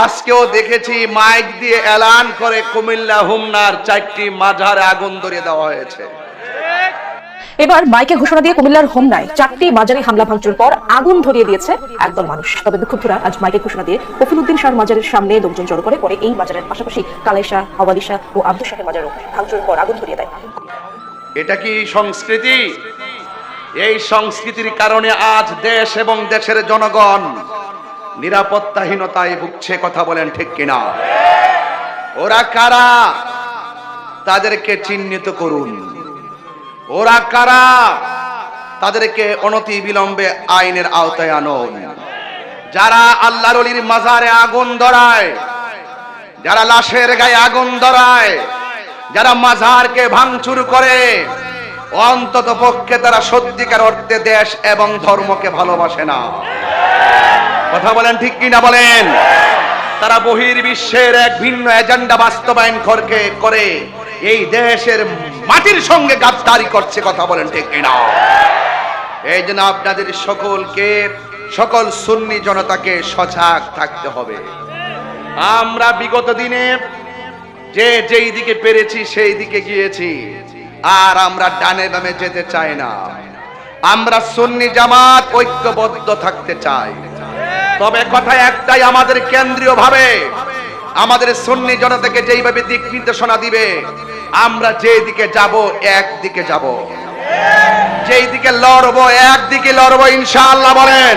আজকেও দেখেছি মাইক দিয়ে এলান করে কুমিল্লা হুমনার চারটি মাঝারে আগুন ধরিয়ে দেওয়া হয়েছে। এবার মাইকে ঘোষণা দিয়ে কুমিল্লার হোমনায় চারটি মাজারি হামলা ভাঙচুর পর আগুন ধরিয়ে দিয়েছে একদল মানুষ। তবে বিক্ষুব্ধরা আজ মাইকে ঘোষণা দিয়ে কফিলুদ্দিন শাহর মাজারের সামনে লোকজন জড়ো করে পরে এই মাজারের পাশাপাশি কালাই শাহ হওয়ালি শাহ ও আব্দুল শাহের মাজারও ভাঙচুরের পর আগুন ধরিয়ে দেয়। এটা কি সংস্কৃতি? এই সংস্কৃতির কারণে আজ দেশ এবং দেশের জনগণ নিরাপত্তাহীনতায় ভুগছে কথা বলেন ঠিক কিনা? ওরা কারা? তাদেরকে চিহ্নিত করুন। ওরা কারা? তাদেরকে অনতি বিলম্বে আইনের আওতায় আনুন। যারা আল্লাহর অলির মাজারে আগুন ধরায়, যারা লাশের গায়ে আগুন ধরায়, যারা মাজারকে ভাঙচুর করে অন্তত পক্ষে তারা সত্যিকার অর্থে দেশ এবং ধর্মকে ভালোবাসে না। কথা বলেন ঠিক কিনা বলেন? তারা বহির বিশ্বের এক ভিন্ন এজেন্ডা বাস্তবায়ন করকে করে এই দেশের মাটির সঙ্গে গাদ্দারি করছে, কথা বলেন ঠিক কিনা? এই জন্য আপনাদের সকলকে, সকল সুন্নি জনতাকে সজাগ থাকতে হবে। আমরা বিগত দিনে যে যেই দিকে পেরেছি, সেই দিকে গিয়েছি। আর আমরা ডানে বামে যেতে চাই না। আমরা সুন্নি জামাত ঐক্যবদ্ধ থাকতে চাই। তবে কথা একটাই আমাদের কেন্দ্রীয় ভাবে আমাদের সন্নি জনতাকে যেইভাবে দিক নির্দেশনা দিবে, আমরা যেই দিকে যাব, একদিকে যাব। যেই দিকে লড়বো, একদিকে লড়বো, ইনশাআল্লাহ বলেন।